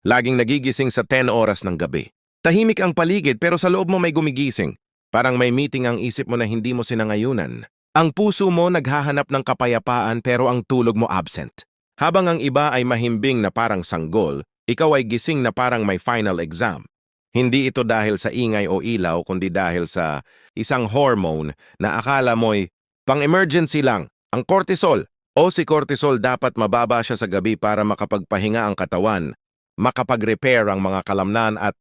Laging nagigising sa 10 oras ng gabi. Tahimik ang paligid pero sa loob mo may gumigising. Parang may meeting ang isip mo na hindi mo sinangayunan. Ang puso mo naghahanap ng kapayapaan pero ang tulog mo absent. Habang ang iba ay mahimbing na parang sanggol, ikaw ay gising na parang may final exam. Hindi ito dahil sa ingay o ilaw kundi dahil sa isang hormone na akala mo'y pang-emergency lang, ang cortisol. O si cortisol dapat mababa siya sa gabi para makapagpahinga ang katawan, makapag-repair ang mga kalamnan at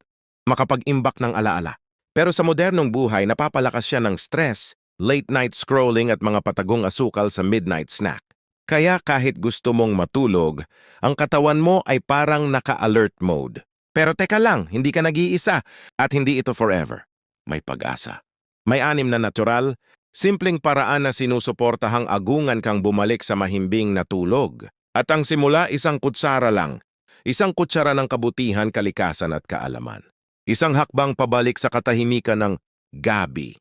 makapag-imbak ng alaala. Pero sa modernong buhay, napapalakas siya ng stress, late-night scrolling at mga patagong asukal sa midnight snack. Kaya kahit gusto mong matulog, ang katawan mo ay parang naka-alert mode. Pero teka lang, hindi ka nag-iisa at hindi ito forever. May pag-asa. May anim na natural, simpleng paraan na sinusuportahang agungan kang bumalik sa mahimbing na tulog. At ang simula isang kutsara lang, isang kutsara ng kabutihan, kalikasan at kaalaman. Isang hakbang pabalik sa katahimikan ng gabi.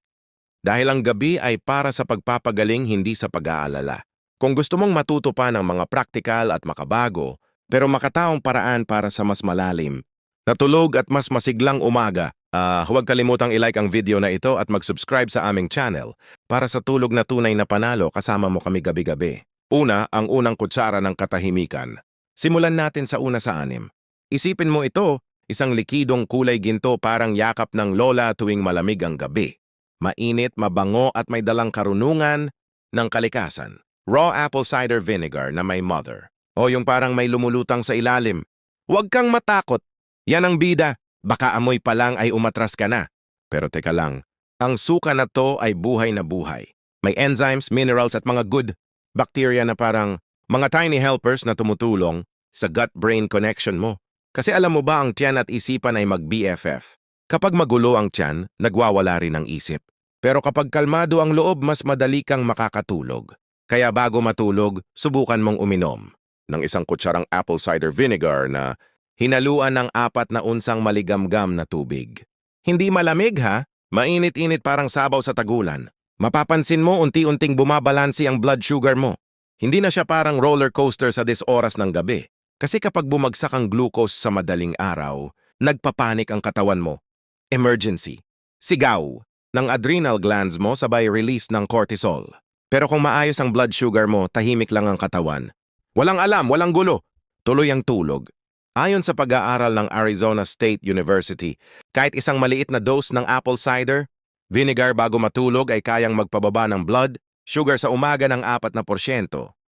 Dahil ang gabi ay para sa pagpapagaling hindi sa pag-aalala. Kung gusto mong matuto pa ng mga praktikal at makabago, pero makataong paraan para sa mas malalim, natulog at mas masiglang umaga, ah, huwag kalimutang ilike ang video na ito at mag-subscribe sa aming channel para sa tulog na tunay na panalo kasama mo kami gabi-gabi. Una, ang unang kutsara ng katahimikan. Simulan natin sa una sa anim. Isipin mo ito, isang likidong kulay ginto parang yakap ng lola tuwing malamig ang gabi. Mainit, mabango at may dalang karunungan ng kalikasan. Raw apple cider vinegar na may mother. O yung parang may lumulutang sa ilalim. Huwag kang matakot. Yan ang bida. Baka amoy pa lang ay umatras ka na. Pero teka lang, ang suka na to ay buhay na buhay. May enzymes, minerals at mga good bacteria na parang mga tiny helpers na tumutulong sa gut-brain connection mo. Kasi alam mo ba ang tiyan at isipan ay mag-BFF? Kapag magulo ang tiyan, nagwawala rin ang isip. Pero kapag kalmado ang loob, mas madali kang makakatulog. Kaya bago matulog, subukan mong uminom ng isang kutsarang apple cider vinegar na hinaluan ng apat na unsang maligamgam na tubig. Hindi malamig ha, mainit-init parang sabaw sa tagulan. Mapapansin mo unti-unting bumabalansi ang blood sugar mo. Hindi na siya parang roller coaster sa dis oras ng gabi. Kasi kapag bumagsak ang glucose sa madaling araw, nagpapanik ang katawan mo. Emergency. Sigaw ng adrenal glands mo sabay release ng cortisol. Pero kung maayos ang blood sugar mo, tahimik lang ang katawan. Walang alam, walang gulo. Tuloy ang tulog. Ayon sa pag-aaral ng Arizona State University, kahit isang maliit na dose ng apple cider, vinegar bago matulog ay kayang magpababa ng blood, sugar sa umaga ng 4%.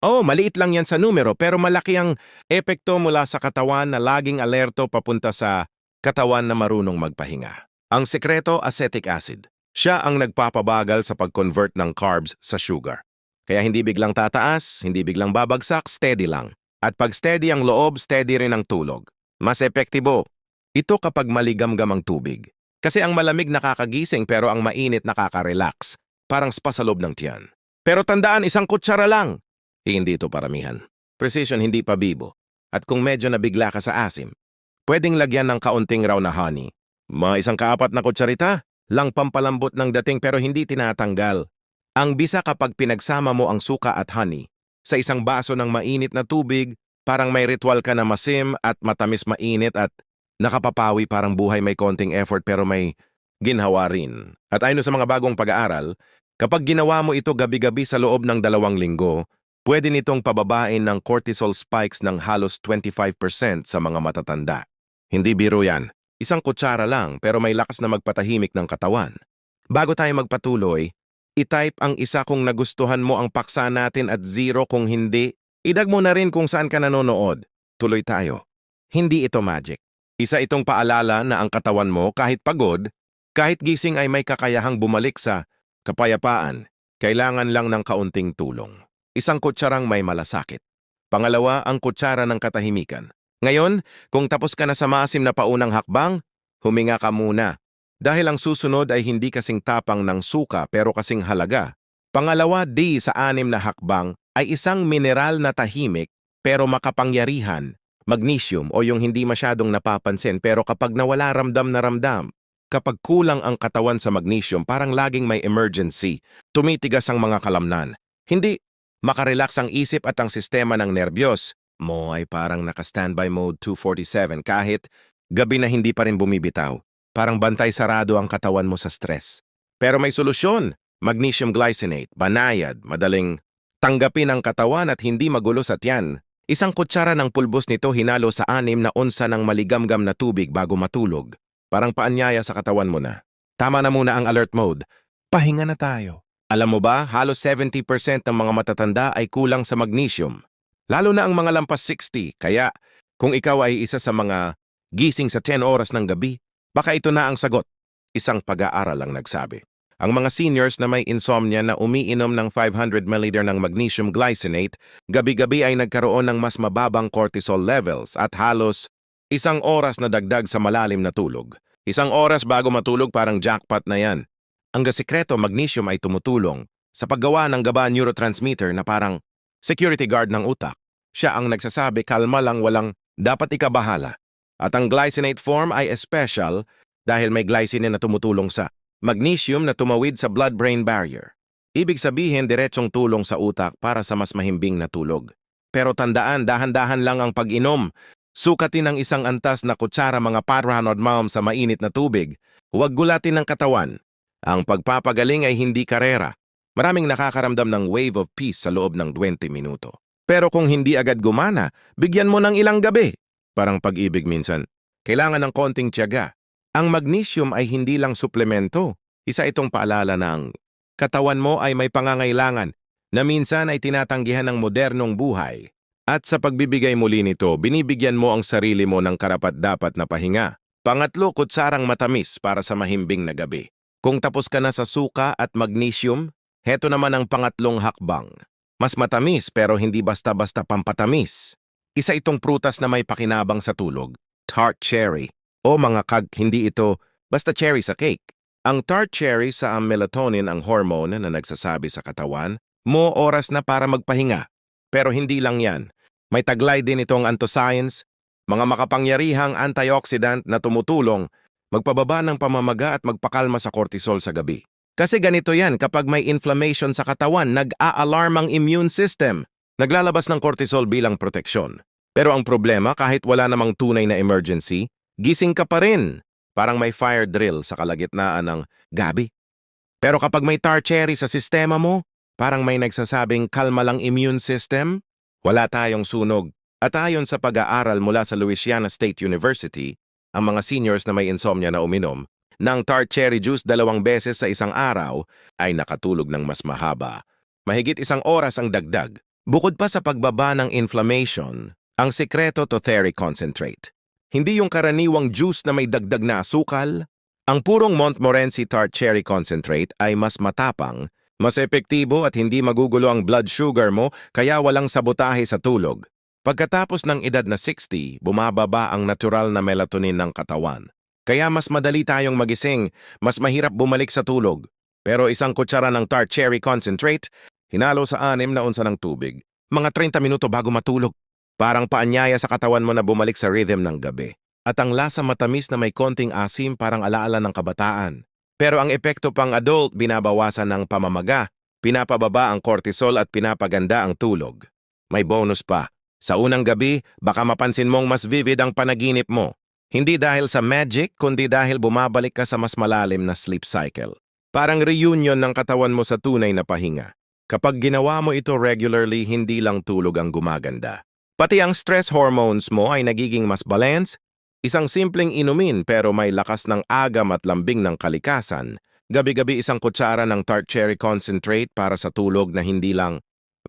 Oh, maliit lang yan sa numero pero malaki ang epekto mula sa katawan na laging alerto papunta sa katawan na marunong magpahinga. Ang sekreto, acetic acid. Siya ang nagpapabagal sa pag-convert ng carbs sa sugar. Kaya hindi biglang tataas, hindi biglang babagsak, steady lang. At pag steady ang loob, steady rin ang tulog. Mas epektibo. Ito kapag maligamgam ang tubig. Kasi ang malamig nakakagising pero ang mainit nakaka-relax. Parang spa sa loob ng tiyan. Pero tandaan, isang kutsara lang. Hindi ito paramihan. Precision hindi pa bibo. At kung medyo nabigla ka sa asim, pwedeng lagyan ng kaunting raw na honey. Mga isang kaapat na kutsarita, lang pampalambot ng dating pero hindi tinatanggal. Ang bisa kapag pinagsama mo ang suka at honey sa isang baso ng mainit na tubig, parang may ritual ka na masim at matamis mainit at nakapapawi parang buhay may konting effort pero may ginhawa rin. At ayon sa mga bagong pag-aaral, kapag ginawa mo ito gabi-gabi sa loob ng dalawang linggo, pwede nitong pababain ng cortisol spikes ng halos 25% sa mga matatanda. Hindi biro yan. Isang kutsara lang pero may lakas na magpatahimik ng katawan. Bago tayo magpatuloy, i-type ang isa kung nagustuhan mo ang paksa natin at zero kung hindi. Idag mo na rin kung saan ka nanonood. Tuloy tayo. Hindi ito magic. Isa itong paalala na ang katawan mo kahit pagod, kahit gising ay may kakayahang bumalik sa kapayapaan. Kailangan lang ng kaunting tulong. Isang kutsarang may malasakit. Pangalawa, ang kutsara ng katahimikan. Ngayon, kung tapos ka na sa maasim na paunang hakbang, huminga ka muna. Dahil ang susunod ay hindi kasing tapang ng suka pero kasing halaga. Pangalawa, D sa anim na hakbang ay isang mineral na tahimik pero makapangyarihan, magnesium o yung hindi masyadong napapansin pero kapag nawala ramdam na ramdam. Kapag kulang ang katawan sa magnesium, parang laging may emergency, tumitigas ang mga kalamnan. Hindi, makarelax ang isip at ang sistema ng nerbiyos, mo ay parang naka-standby mode 247 kahit gabi na hindi pa rin bumibitaw. Parang bantay sarado ang katawan mo sa stress. Pero may solusyon. Magnesium glycinate, banayad, madaling tanggapin ang katawan at hindi magulo sa tiyan. Isang kutsara ng pulbos nito hinalo sa anim na onsa ng maligamgam na tubig bago matulog. Parang paanyaya sa katawan mo na. Tama na muna ang alert mode. Pahinga na tayo. Alam mo ba, halos 70% ng mga matatanda ay kulang sa magnesium. Lalo na ang mga lampas 60, kaya kung ikaw ay isa sa mga gising sa 10 oras ng gabi, baka ito na ang sagot. Isang pag-aaral ang nagsabi. Ang mga seniors na may insomnia na umiinom ng 500 ml ng magnesium glycinate, gabi-gabi ay nagkaroon ng mas mababang cortisol levels at halos isang oras na dagdag sa malalim na tulog. Isang oras bago matulog parang jackpot na yan. Ang gasikreto magnesium ay tumutulong sa paggawa ng gaba neurotransmitter na parang security guard ng utak. Siya ang nagsasabi kalma lang walang dapat ikabahala. At ang glycinate form ay special dahil may glycine na tumutulong sa magnesium na tumawid sa blood-brain barrier. Ibig sabihin diretsong tulong sa utak para sa mas mahimbing na tulog. Pero tandaan, dahan-dahan lang ang pag-inom. Sukatin ang isang antas na kutsara mga paranoid mom sa mainit na tubig. Huwag gulatin ng katawan. Ang pagpapagaling ay hindi karera. Maraming nakakaramdam ng wave of peace sa loob ng 20 minuto. Pero kung hindi agad gumana, bigyan mo ng ilang gabi. Parang pag-ibig minsan. Kailangan ng konting tiyaga. Ang magnesium ay hindi lang suplemento. Isa itong paalala ng katawan mo ay may pangangailangan na minsan ay tinatanggihan ng modernong buhay. At sa pagbibigay muli nito, binibigyan mo ang sarili mo ng karapat-dapat na pahinga. Pangatlo, kutsarang matamis para sa mahimbing na gabi. Kung tapos ka na sa suka at magnesium, heto naman ang pangatlong hakbang. Mas matamis pero hindi basta-basta pampatamis. Isa itong prutas na may pakinabang sa tulog, tart cherry. O mga kag, hindi ito basta cherry sa cake. Ang tart cherry sa ang melatonin ang hormone na nagsasabi sa katawan, mo oras na para magpahinga. Pero hindi lang yan. May taglay din itong anthocyanins, mga makapangyarihang antioxidant na tumutulong magpababa ng pamamaga at magpakalma sa cortisol sa gabi. Kasi ganito yan, kapag may inflammation sa katawan, nag-a-alarm ang immune system. Naglalabas ng cortisol bilang proteksyon. Pero ang problema, kahit wala namang tunay na emergency, gising ka pa rin. Parang may fire drill sa kalagitnaan ng gabi. Pero kapag may tar cherry sa sistema mo, parang may nagsasabing kalma lang immune system, wala tayong sunog. At ayon sa pag-aaral mula sa Louisiana State University, ang mga seniors na may insomnia na uminom ng tart cherry juice dalawang beses sa isang araw ay nakatulog ng mas mahaba. Mahigit isang oras ang dagdag. Bukod pa sa pagbaba ng inflammation, ang sekreto to Theri concentrate. Hindi yung karaniwang juice na may dagdag na asukal. Ang purong Montmorency Tart Cherry Concentrate ay mas matapang, mas epektibo at hindi magugulo ang blood sugar mo kaya walang sabotahe sa tulog. Pagkatapos ng edad na 60, bumababa ang natural na melatonin ng katawan. Kaya mas madali tayong magising, mas mahirap bumalik sa tulog. Pero isang kutsara ng tart cherry concentrate, hinalo sa anim na unsa ng tubig, mga 30 minuto bago matulog. Parang paanyaya sa katawan mo na bumalik sa rhythm ng gabi. At ang lasa matamis na may konting asim parang alaala ng kabataan. Pero ang epekto pang adult, binabawasan ng pamamaga, pinapababa ang cortisol at pinapaganda ang tulog. May bonus pa. Sa unang gabi, baka mapansin mong mas vivid ang panaginip mo. Hindi dahil sa magic, kundi dahil bumabalik ka sa mas malalim na sleep cycle. Parang reunion ng katawan mo sa tunay na pahinga. Kapag ginawa mo ito regularly, hindi lang tulog ang gumaganda. Pati ang stress hormones mo ay nagiging mas balance, isang simpleng inumin pero may lakas ng agam at lambing ng kalikasan. Gabi-gabi isang kutsara ng tart cherry concentrate para sa tulog na hindi lang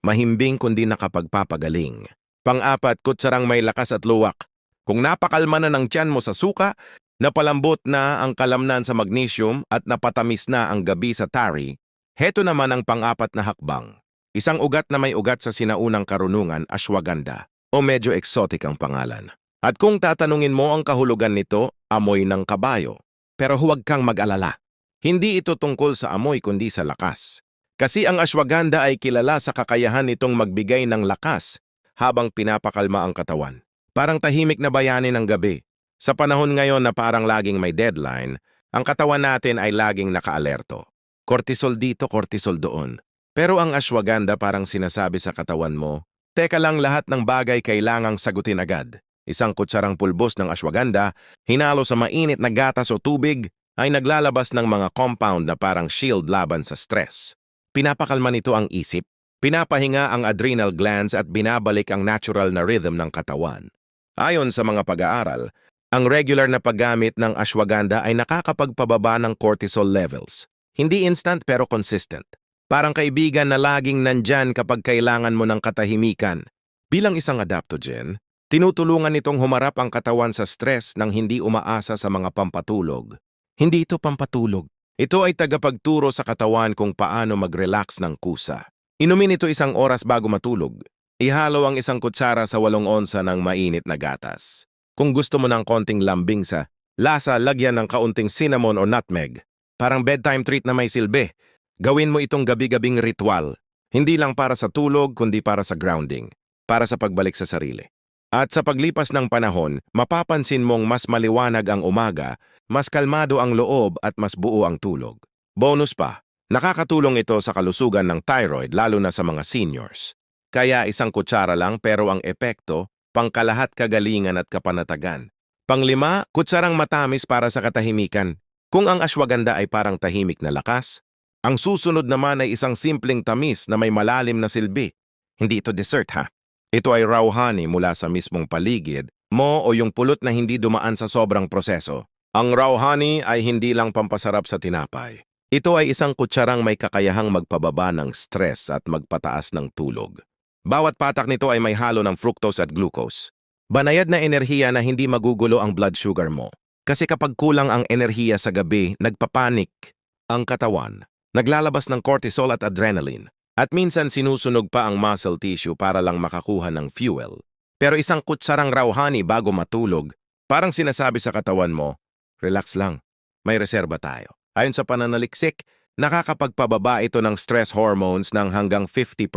mahimbing kundi nakapagpapagaling. Pang-apat, kutsarang may lakas at luwak. Kung napakalma na ng tiyan mo sa suka, napalambot na ang kalamnan sa magnesium at napatamis na ang gabi sa tari, heto naman ang pang-apat na hakbang. Isang ugat na may ugat sa sinaunang karunungan, ashwagandha, o medyo exotic ang pangalan. At kung tatanungin mo ang kahulugan nito, amoy ng kabayo. Pero huwag kang mag-alala. Hindi ito tungkol sa amoy kundi sa lakas. Kasi ang ashwagandha ay kilala sa kakayahan nitong magbigay ng lakas habang pinapakalma ang katawan. Parang tahimik na bayani ng gabi. Sa panahon ngayon na parang laging may deadline, ang katawan natin ay laging nakaalerto. Cortisol dito, cortisol doon. Pero ang ashwagandha parang sinasabi sa katawan mo, Teka lang lahat ng bagay kailangang sagutin agad. Isang kutsarang pulbos ng ashwagandha, hinalo sa mainit na gatas o tubig, ay naglalabas ng mga compound na parang shield laban sa stress. Pinapakalma nito ang isip, pinapahinga ang adrenal glands at binabalik ang natural na rhythm ng katawan. Ayon sa mga pag-aaral, ang regular na paggamit ng ashwagandha ay nakakapagpababa ng cortisol levels. Hindi instant pero consistent. Parang kaibigan na laging nandyan kapag kailangan mo ng katahimikan. Bilang isang adaptogen, tinutulungan nitong humarap ang katawan sa stress nang hindi umaasa sa mga pampatulog. Hindi ito pampatulog. Ito ay tagapagturo sa katawan kung paano mag-relax ng kusa. Inumin ito isang oras bago matulog. Ihalo ang isang kutsara sa walong onsa ng mainit na gatas. Kung gusto mo ng konting lambing sa lasa, lagyan ng kaunting cinnamon o nutmeg. Parang bedtime treat na may silbi. Gawin mo itong gabi-gabing ritual. Hindi lang para sa tulog, kundi para sa grounding. Para sa pagbalik sa sarili. At sa paglipas ng panahon, mapapansin mong mas maliwanag ang umaga, mas kalmado ang loob at mas buo ang tulog. Bonus pa, nakakatulong ito sa kalusugan ng thyroid lalo na sa mga seniors. Kaya isang kutsara lang pero ang epekto, pangkalahat kagalingan at kapanatagan. Panglima, kutsarang matamis para sa katahimikan. Kung ang ashwagandha ay parang tahimik na lakas, ang susunod naman ay isang simpleng tamis na may malalim na silbi. Hindi ito dessert ha. Ito ay raw honey mula sa mismong paligid mo o yung pulot na hindi dumaan sa sobrang proseso. Ang raw honey ay hindi lang pampasarap sa tinapay. Ito ay isang kutsarang may kakayahang magpababa ng stress at magpataas ng tulog. Bawat patak nito ay may halo ng fructose at glucose. Banayad na enerhiya na hindi magugulo ang blood sugar mo. Kasi kapag kulang ang enerhiya sa gabi, nagpapanik ang katawan. Naglalabas ng cortisol at adrenaline. At minsan sinusunog pa ang muscle tissue para lang makakuha ng fuel. Pero isang kutsarang raw honey bago matulog, parang sinasabi sa katawan mo, relax lang, may reserba tayo. Ayon sa pananaliksik, nakakapagpababa ito ng stress hormones ng hanggang 50%.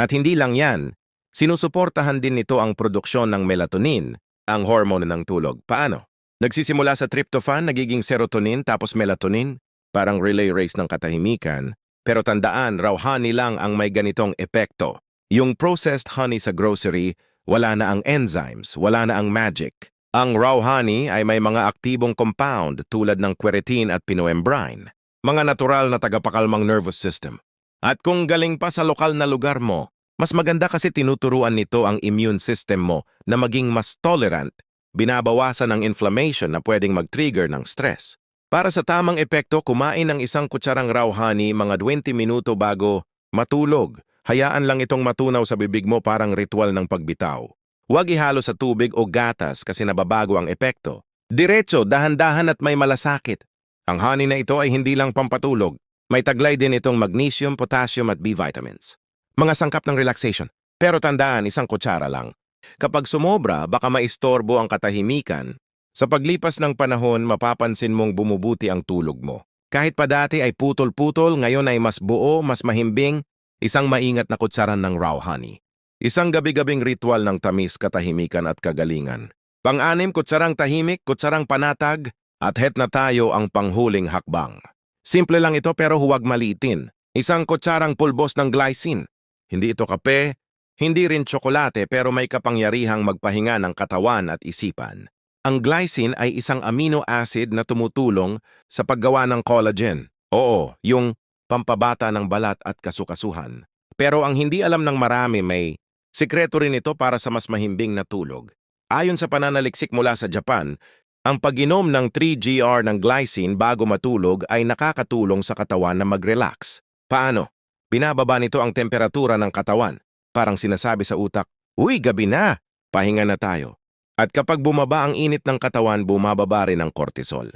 At hindi lang yan, sinusuportahan din nito ang produksyon ng melatonin, ang hormone ng tulog. Paano? Nagsisimula sa tryptophan, nagiging serotonin tapos melatonin, parang relay race ng katahimikan, pero tandaan, raw honey lang ang may ganitong epekto. Yung processed honey sa grocery, wala na ang enzymes, wala na ang magic. Ang raw honey ay may mga aktibong compound tulad ng quercetin at pinoembrine, mga natural na tagapakalmang nervous system. At kung galing pa sa lokal na lugar mo, mas maganda kasi tinuturuan nito ang immune system mo na maging mas tolerant, binabawasan ang inflammation na pwedeng mag-trigger ng stress. Para sa tamang epekto, kumain ng isang kutsarang raw honey mga 20 minuto bago matulog. Hayaan lang itong matunaw sa bibig mo parang ritual ng pagbitaw. Huwag ihalo sa tubig o gatas kasi nababago ang epekto. Diretso, dahan-dahan at may malasakit. Ang honey na ito ay hindi lang pampatulog. May taglay din itong magnesium, potassium at B vitamins. Mga sangkap ng relaxation. Pero tandaan, isang kutsara lang. Kapag sumobra, baka maistorbo ang katahimikan sa paglipas ng panahon, mapapansin mong bumubuti ang tulog mo. Kahit pa dati ay putol-putol, ngayon ay mas buo, mas mahimbing, isang maingat na kutsaran ng raw honey. Isang gabi-gabing ritual ng tamis, katahimikan at kagalingan. Pang-anim, kutsarang tahimik, kutsarang panatag, at het na tayo ang panghuling hakbang. Simple lang ito pero huwag maliitin. Isang kutsarang pulbos ng glycine. Hindi ito kape, hindi rin tsokolate pero may kapangyarihang magpahinga ng katawan at isipan. Ang glycine ay isang amino acid na tumutulong sa paggawa ng collagen. Oo, yung pampabata ng balat at kasukasuhan. Pero ang hindi alam ng marami may sikreto rin ito para sa mas mahimbing na tulog. Ayon sa pananaliksik mula sa Japan, ang pag-inom ng 3GR ng glycine bago matulog ay nakakatulong sa katawan na mag-relax. Paano? Binababa nito ang temperatura ng katawan. Parang sinasabi sa utak, Uy, gabi na! Pahinga na tayo. At kapag bumaba ang init ng katawan, bumababa rin ang cortisol.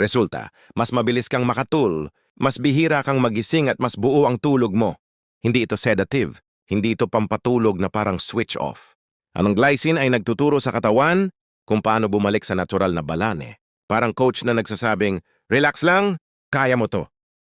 Resulta, mas mabilis kang makatul, mas bihira kang magising at mas buo ang tulog mo. Hindi ito sedative, hindi ito pampatulog na parang switch off. Ang glycine ay nagtuturo sa katawan kung paano bumalik sa natural na balane. Parang coach na nagsasabing, relax lang, kaya mo to.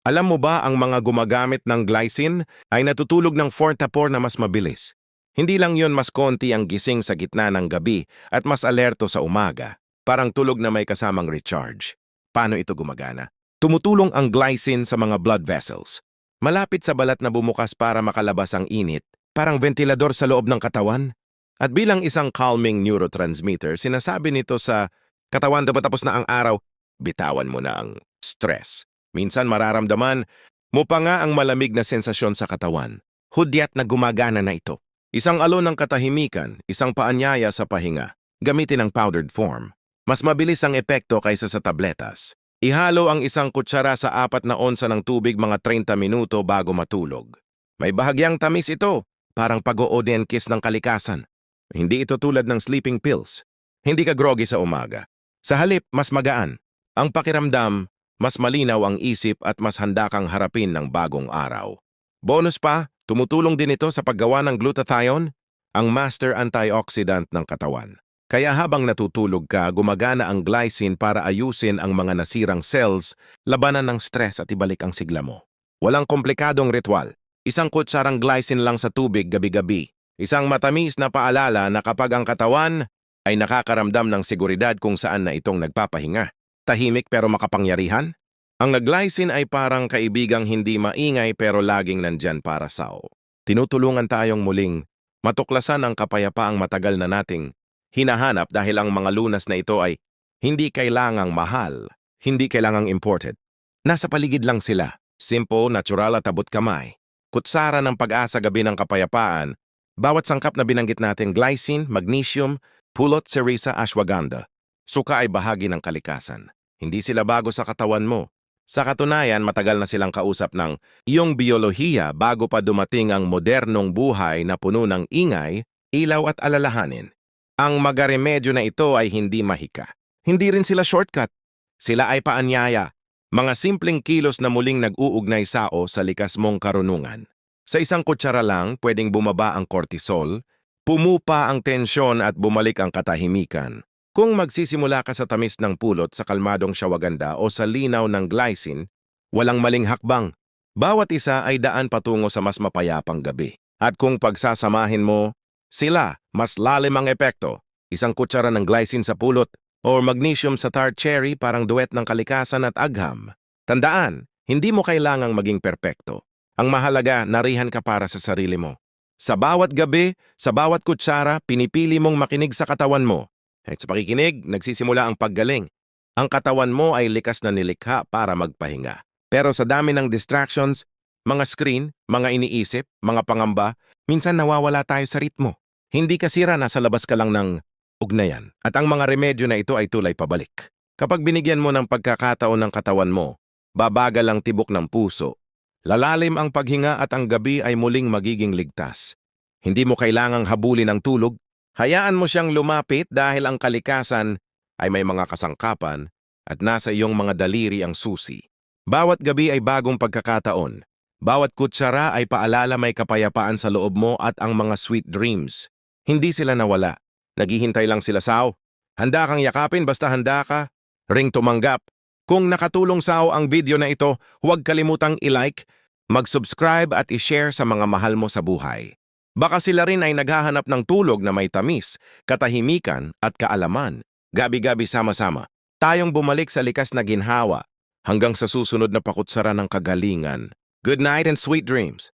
Alam mo ba ang mga gumagamit ng glycine ay natutulog ng 4 na mas mabilis? Hindi lang yon mas konti ang gising sa gitna ng gabi at mas alerto sa umaga, parang tulog na may kasamang recharge. Paano ito gumagana? Tumutulong ang glycine sa mga blood vessels. Malapit sa balat na bumukas para makalabas ang init, parang ventilador sa loob ng katawan. At bilang isang calming neurotransmitter, sinasabi nito sa katawan dapat tapos na ang araw, bitawan mo na ang stress. Minsan mararamdaman mo pa nga ang malamig na sensasyon sa katawan. Hudyat na gumagana na ito. Isang alon ng katahimikan, isang paanyaya sa pahinga. Gamitin ang powdered form. Mas mabilis ang epekto kaysa sa tabletas. Ihalo ang isang kutsara sa apat na onsa ng tubig mga 30 minuto bago matulog. May bahagyang tamis ito, parang pag-o-ODN kiss ng kalikasan. Hindi ito tulad ng sleeping pills. Hindi ka groggy sa umaga. Sa halip, mas magaan. Ang pakiramdam, mas malinaw ang isip at mas handa kang harapin ng bagong araw. Bonus pa, tumutulong din ito sa paggawa ng glutathione, ang master antioxidant ng katawan. Kaya habang natutulog ka, gumagana ang glycine para ayusin ang mga nasirang cells, labanan ng stress at ibalik ang sigla mo. Walang komplikadong ritual. Isang kutsarang glycine lang sa tubig gabi-gabi. Isang matamis na paalala na kapag ang katawan ay nakakaramdam ng seguridad kung saan na itong nagpapahinga. Tahimik pero makapangyarihan? Ang glycine ay parang kaibigang hindi maingay pero laging nandyan para sao. Tinutulungan tayong muling matuklasan ang kapayapaang matagal na nating hinahanap dahil ang mga lunas na ito ay hindi kailangang mahal, hindi kailangang imported. Nasa paligid lang sila, simple, natural at abot kamay. Kutsara ng pag-asa gabi ng kapayapaan, bawat sangkap na binanggit natin glycine, magnesium, pulot, cerisa, ashwagandha. Suka ay bahagi ng kalikasan. Hindi sila bago sa katawan mo. Sa katunayan, matagal na silang kausap ng iyong biyolohiya bago pa dumating ang modernong buhay na puno ng ingay, ilaw at alalahanin. Ang magaremedyo na ito ay hindi mahika. Hindi rin sila shortcut. Sila ay paanyaya. Mga simpleng kilos na muling nag-uugnay sao sa likas mong karunungan. Sa isang kutsara lang, pwedeng bumaba ang cortisol, pumupa ang tensyon at bumalik ang katahimikan. Kung magsisimula ka sa tamis ng pulot sa kalmadong syawaganda o sa linaw ng glycine, walang maling hakbang. Bawat isa ay daan patungo sa mas mapayapang gabi. At kung pagsasamahin mo sila, mas lalim ang epekto. Isang kutsara ng glycine sa pulot o magnesium sa tart cherry parang duet ng kalikasan at agham. Tandaan, hindi mo kailangang maging perpekto. Ang mahalaga, narihan ka para sa sarili mo. Sa bawat gabi, sa bawat kutsara, pinipili mong makinig sa katawan mo. At sa pakikinig, nagsisimula ang paggaling. Ang katawan mo ay likas na nilikha para magpahinga. Pero sa dami ng distractions, mga screen, mga iniisip, mga pangamba, minsan nawawala tayo sa ritmo. Hindi kasira nasa labas ka lang ng ugnayan at ang mga remedyo na ito ay tulay pabalik. Kapag binigyan mo ng pagkakataon ng katawan mo, babagal ang tibok ng puso, lalalim ang paghinga at ang gabi ay muling magiging ligtas. Hindi mo kailangang habulin ang tulog, hayaan mo siyang lumapit dahil ang kalikasan ay may mga kasangkapan at nasa iyong mga daliri ang susi. Bawat gabi ay bagong pagkakataon. Bawat kutsara ay paalala may kapayapaan sa loob mo at ang mga sweet dreams. Hindi sila nawala. Naghihintay lang sila sao. Handa kang yakapin basta handa ka. Ring tumanggap. Kung nakatulong sao ang video na ito, huwag kalimutang i-like, mag-subscribe at i-share sa mga mahal mo sa buhay. Baka sila rin ay naghahanap ng tulog na may tamis, katahimikan at kaalaman. Gabi-gabi sama-sama. Tayong bumalik sa likas na ginhawa hanggang sa susunod na pakutsara ng kagalingan. Good night and sweet dreams.